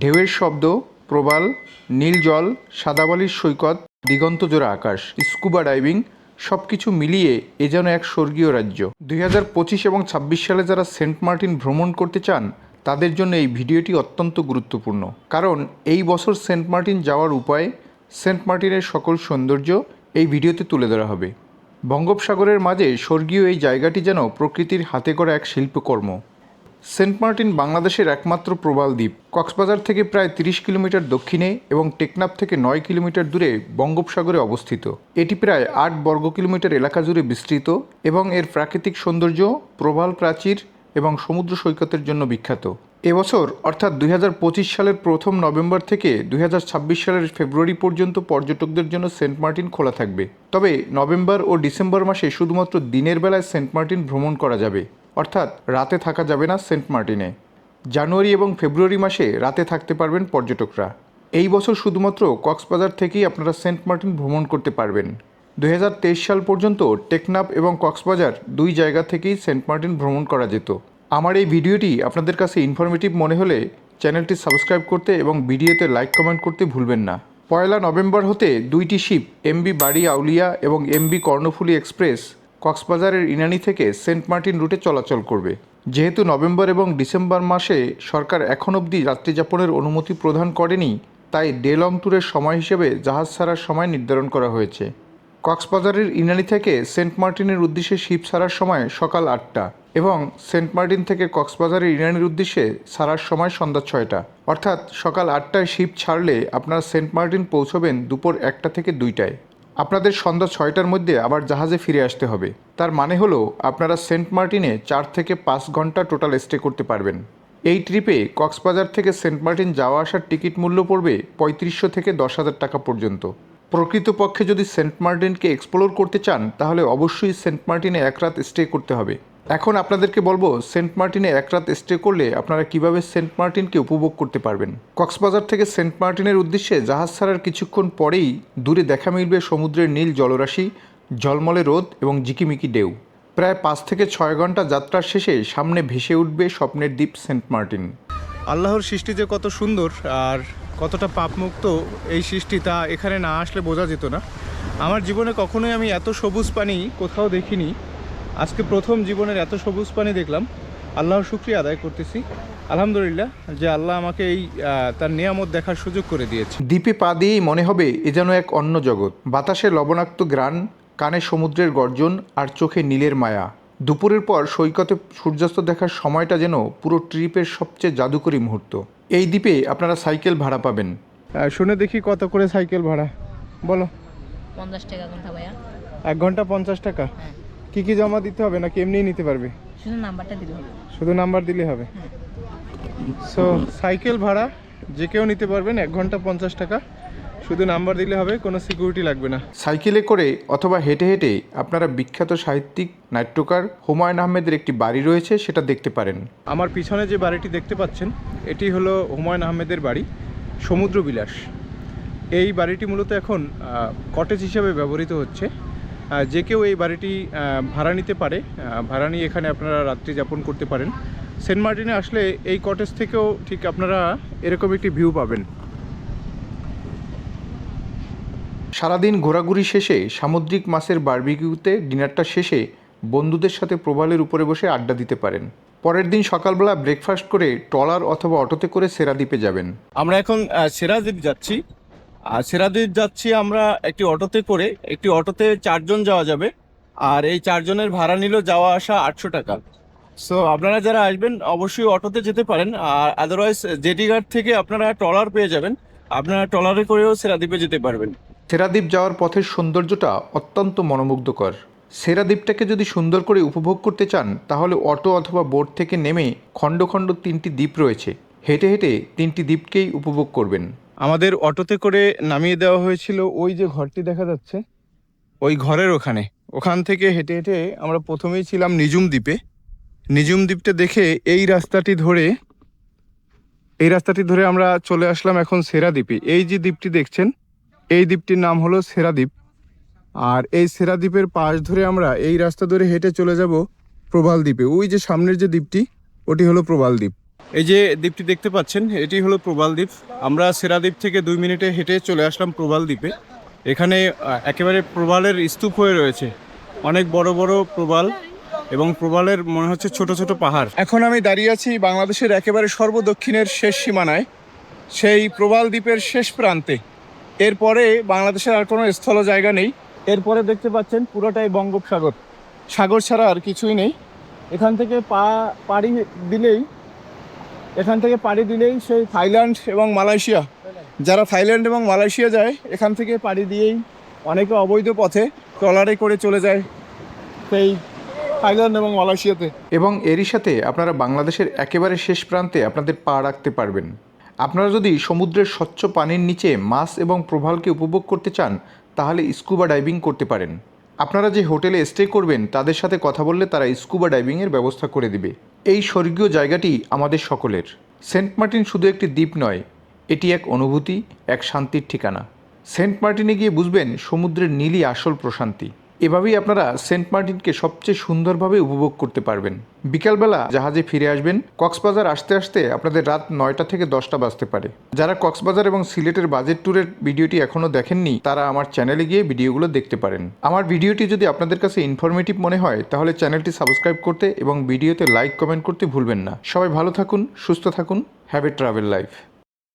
ঢেউয়ের শব্দ, প্রবাল, নীল জল, সাদাবালির সৈকত, দিগন্ত দিগন্তজোড়া আকাশ, স্কুবা ডাইভিং সব কিছু মিলিয়ে এ যেন এক স্বর্গীয় রাজ্য। দুই হাজার পঁচিশ এবং ছাব্বিশ সালে যারা সেন্ট মার্টিন ভ্রমণ করতে চান, তাদের জন্য এই ভিডিওটি অত্যন্ত গুরুত্বপূর্ণ। কারণ এই বছর সেন্ট মার্টিন যাওয়ার উপায়, সেন্ট মার্টিনের সকল সৌন্দর্য এই ভিডিওতে তুলে ধরা হবে। বঙ্গোপসাগরের মাঝে স্বর্গীয় এই জায়গাটি যেন প্রকৃতির হাতে করা এক শিল্পকর্ম। সেন্ট মার্টিন বাংলাদেশের একমাত্র প্রবাল দ্বীপ। কক্সবাজার থেকে প্রায় তিরিশ কিলোমিটার দক্ষিণে এবং টেকনাফ থেকে নয় কিলোমিটার দূরে বঙ্গোপসাগরে অবস্থিত। এটি প্রায় আট বর্গ কিলোমিটার এলাকা জুড়ে বিস্তৃত এবং এর প্রাকৃতিক সৌন্দর্য প্রবাল প্রাচীর এবং সমুদ্র সৈকতের জন্য বিখ্যাত। এবছর অর্থাৎ দুই হাজার পঁচিশ সালের প্রথম নভেম্বর থেকে দুই হাজার ছাব্বিশ সালের ফেব্রুয়ারি পর্যন্ত পর্যটকদের জন্য সেন্ট মার্টিন খোলা থাকবে। তবে নভেম্বর ও ডিসেম্বর মাসে শুধুমাত্র দিনের বেলায় সেন্ট মার্টিন ভ্রমণ করা যাবে। অর্থাৎ রাতে থাকা যাবে না সেন্ট মার্টিনে। জানুয়ারি এবং ফেব্রুয়ারি মাসে রাতে থাকতে পারবেন পর্যটকরা। এই বছর শুধুমাত্র কক্সবাজার থেকেই আপনারা সেন্ট মার্টিন ভ্রমণ করতে পারবেন। দু হাজার তেইশ সাল পর্যন্ত টেকনাপ এবং কক্সবাজার দুই জায়গা থেকেই সেন্ট মার্টিন ভ্রমণ করা যেত। আমার এই ভিডিওটি আপনাদের কাছে ইনফরমেটিভ মনে হলে চ্যানেলটি সাবস্ক্রাইব করতে এবং ভিডিওতে লাইক কমেন্ট করতে ভুলবেন না। পয়লা নভেম্বর হতে দুইটি শিপ, এমবি বাড়ি আউলিয়া এবং এমবি কর্ণফুলি এক্সপ্রেস কক্সবাজারের ইনানি থেকে সেন্ট মার্টিন রুটে চলাচল করবে। যেহেতু নভেম্বর এবং ডিসেম্বর মাসে সরকার এখন অবধি যাত্রীযাপনের অনুমতি প্রদান করেনি, তাই ডে লং ট্যুরের সময় হিসেবে জাহাজ ছাড়ার সময় নির্ধারণ করা হয়েছে। কক্সবাজারের ইনানি থেকে সেন্ট মার্টিনের উদ্দেশ্যে শিপ ছাড়ার সময় সকাল আটটা এবং সেন্ট মার্টিন থেকে কক্সবাজারের ইনানির উদ্দেশ্যে ছাড়ার সময় সন্ধ্যা ছয়টা। অর্থাৎ সকাল আটটায় শিপ ছাড়লে আপনারা সেন্ট মার্টিন পৌঁছবেন দুপুর একটা থেকে দুইটায়। আপনাদের সন্ধ্যা ছয়টার মধ্যে আবার জাহাজে ফিরে আসতে হবে। তার মানে হলো, আপনারা সেন্ট মার্টিনে চার থেকে পাঁচ ঘণ্টা টোটাল স্টে করতে পারবেন। এই ট্রিপে কক্সবাজার থেকে সেন্ট মার্টিন যাওয়া আসার টিকিট মূল্য পড়বে পঁয়ত্রিশশো থেকে দশ হাজার টাকা পর্যন্ত। প্রকৃতপক্ষে যদি সেন্ট মার্টিনকে এক্সপ্লোর করতে চান, তাহলে অবশ্যই সেন্ট মার্টিনে এক রাত স্টে করতে হবে। এখন আপনাদেরকে বলব, সেন্ট মার্টিনে এক রাত স্টে করলে আপনারা কীভাবে সেন্ট মার্টিনকে উপভোগ করতে পারবেন? কক্সবাজার থেকে সেন্ট মার্টিনের উদ্দেশ্যে জাহাজ ছাড়ার কিছুক্ষণ পরেই দূরে দেখা মিলবে সমুদ্রের নীল জলরাশি, ঝলমলে রোদ এবং জিকিমিকি ডেউ প্রায় পাঁচ থেকে ছয় ঘণ্টা যাত্রার শেষে সামনে ভেসে উঠবে স্বপ্নের দ্বীপ সেন্ট মার্টিন। আল্লাহর সৃষ্টি যে কত সুন্দর আর কতটা পাপমুক্ত এই সৃষ্টি তা এখানে না আসলে বোঝা যেত না। আমার জীবনে কখনোই আমি এত সবুজ পানি কোথাও দেখিনি। আজকে প্রথম জীবনের এত সবুজ পানি দেখলাম। আল্লাহর শুক্রিয়া আদায় করতেছি। আলহামদুলিল্লাহ যে আল্লাহ আমাকে এই তার নিয়ামত দেখার সুযোগ করে দিয়েছে। দ্বীপে পা দিয়েই মনে হবে এ যেন এক অন্য জগৎ। বাতাসে লবণাক্ত গ্রান কানে সমুদ্রের গর্জন আর চোখে নীলের মায়া। দুপুরের পর সৈকতে সূর্যাস্ত দেখার সময়টা যেন পুরো ট্রিপের সবচেয়ে জাদুকরী মুহূর্ত। এই দ্বীপে আপনারা সাইকেল ভাড়া পাবেন। শুনে দেখি কত করে সাইকেল ভাড়া। বলো। পঞ্চাশ টাকা কোনটা ভাইয়া। এক ঘণ্টা পঞ্চাশ টাকা। হ্যাঁ। কি কি জমা দিতে হবে নাকি এমনিই নিতে পারবে? শুধু নাম্বারটা দিলে হবে। শুধু নাম্বার দিলে হবে। সো সাইকেল ভাড়া যে কেউ নিতে পারবেন এক ঘণ্টা পঞ্চাশ টাকা। শুধু নাম্বার দিলে হবে কোনো সিকিউরিটি লাগবে না। সাইকেলে করে অথবা হেঁটে হেঁটে আপনারা বিখ্যাত সাহিত্যিক নাট্যকার হুমায়ুন আহমেদের একটি বাড়ি রয়েছে সেটা দেখতে পারেন। আমার পিছনে যে বাড়িটি দেখতে পাচ্ছেন এটি হলো হুমায়ুন আহমেদের বাড়ি সমুদ্র বিলাস এই বাড়িটি মূলত এখন কটেজ হিসাবে ব্যবহৃত হচ্ছে। যে কেউ এই বাড়িটি ভাড়া নিতে পারে ভাড়া নিয়ে এখানে আপনারা রাত্রি যাপন করতে পারেন। সেন্ট মার্টিনে আসলে এই কটেজ থেকেও ঠিক আপনারা এরকম একটি ভিউ পাবেন। সারাদিন ঘোরাঘুরি শেষে সামুদ্রিক মাছের বারবিকিউতে ডিনারটা শেষে বন্ধুদের সাথে প্রবালের উপরে বসে আড্ডা দিতে পারেন। পরের দিন সকালবেলা ব্রেকফাস্ট করে ট্রলার অথবা অটোতে করে সেরাদ্বীপে যাবেন। আমরা এখন সেরাদ্বীপ যাচ্ছি। আর সেরাদ্বীপ যাচ্ছি আমরা একটি অটোতে করে। একটি অটোতে চারজন যাওয়া যাবে। আর এই চারজনের ভাড়া নিল যাওয়া আসা আটশো টাকা। সো আপনারা যারা আসবেন, অবশ্যই অটোতে যেতে পারেন। আর আদারওয়াইজ জেটি ঘাট থেকে আপনারা ট্রলার পেয়ে যাবেন। আপনারা ট্রলারে করেও সেরাদ্বীপে যেতে পারবেন। সেরাদ্বীপ যাওয়ার পথের সৌন্দর্যটা অত্যন্ত মনোমুগ্ধকর। সেরাদ্বীপটাকে যদি সুন্দর করে উপভোগ করতে চান, তাহলে অটো অথবা বোট থেকে নেমে খণ্ড খণ্ড তিনটি দ্বীপ রয়েছে। হেঁটে হেঁটে তিনটি দ্বীপকেই উপভোগ করবেন। আমাদের অটোতে করে নামিয়ে দেওয়া হয়েছিল ওই যে ঘরটি দেখা যাচ্ছে। ওই ঘরের ওখানে। ওখান থেকে হেঁটে হেঁটে আমরা প্রথমেই ছিলাম নিজুম দ্বীপে। নিজুম দ্বীপটা দেখে এই রাস্তাটি ধরে, এই রাস্তাটি ধরে আমরা চলে আসলাম এখন সেরা দ্বীপে। এই যে দ্বীপটি দেখছেন, এই দ্বীপটির নাম হলো সেরা দ্বীপ। আর এই সেরা দ্বীপের পাশ ধরে আমরা এই রাস্তা ধরে হেঁটে চলে যাব প্রবাল দ্বীপে। ওই যে সামনের যে দ্বীপটি, ওটি হলো প্রবাল দ্বীপ। এই যে দ্বীপটি দেখতে পাচ্ছেন, এটি হলো প্রবাল দ্বীপ। আমরা সেরাদ্বীপ থেকে দুই মিনিটে হেঁটে চলে আসলাম প্রবাল দ্বীপে। এখানে একেবারে প্রবালের স্তূপ হয়ে রয়েছে। অনেক বড় বড় প্রবাল এবং প্রবালের মনে হচ্ছে ছোট ছোট পাহাড়। এখন আমি দাঁড়িয়ে আছি বাংলাদেশের একেবারে সর্বদক্ষিণের শেষ সীমানায়, সেই প্রবাল দ্বীপের শেষ প্রান্তে। এরপরে বাংলাদেশের আর কোনো স্থল জায়গা নেই। এরপরে দেখতে পাচ্ছেন পুরোটাই বঙ্গোপসাগর। সাগর ছাড়া আর কিছুই নেই। এখান থেকে পা, পাড়ি দিলেই এখান থেকে পাড়ি দিলেই সেই থাইল্যান্ড এবং মালয়েশিয়া। যারা থাইল্যান্ড এবং মালয়েশিয়া যায়, এখান থেকে পাড়ি দিয়েই অনেকে অবৈধ পথে ট্রলারে করে চলে যায় সেই থাইল্যান্ড এবং মালয়েশিয়াতে। এবং এরই সাথে আপনারা বাংলাদেশের একেবারে শেষ প্রান্তে আপনাদের পা রাখতে পারবেন। আপনারা যদি সমুদ্রের স্বচ্ছ পানির নিচে মাছ এবং প্রভালকে উপভোগ করতে চান, তাহলে স্কুবা ডাইভিং করতে পারেন। আপনারা যে হোটেলে স্টে করবেন, তাদের সাথে কথা বললে তারা স্কুবা ডাইভিংয়ের ব্যবস্থা করে দিবে। এই স্বর্গীয় জায়গাটি আমাদের সকলের। সেন্ট মার্টিন শুধু একটি দ্বীপ নয়, এটি এক অনুভূতি, এক শান্তির ঠিকানা। সেন্ট মার্টিনে গিয়ে বুঝবেন, সমুদ্রের নীলই আসল প্রশান্তি। এভাবেই আপনারা সেন্ট মার্টিনকে সবচেয়ে সুন্দরভাবে উপভোগ করতে পারবেন। বিকালবেলা জাহাজে ফিরে আসবেন, কক্সবাজার আসতে আসতে আপনাদের রাত নয়টা থেকে দশটা বাজতে পারে। যারা কক্সবাজার এবং সিলেটের বাজেট ট্যুরের ভিডিওটি এখনও দেখেননি, তারা আমার চ্যানেলে গিয়ে ভিডিওগুলো দেখতে পারেন। আমার ভিডিওটি যদি আপনাদের কাছে ইনফরমেটিভ মনে হয়, তাহলে চ্যানেলটি সাবস্ক্রাইব করতে এবং ভিডিওতে লাইক কমেন্ট করতে ভুলবেন না। সবাই ভালো থাকুন, সুস্থ থাকুন হ্যাভ এ ট্রাভেল লাইফ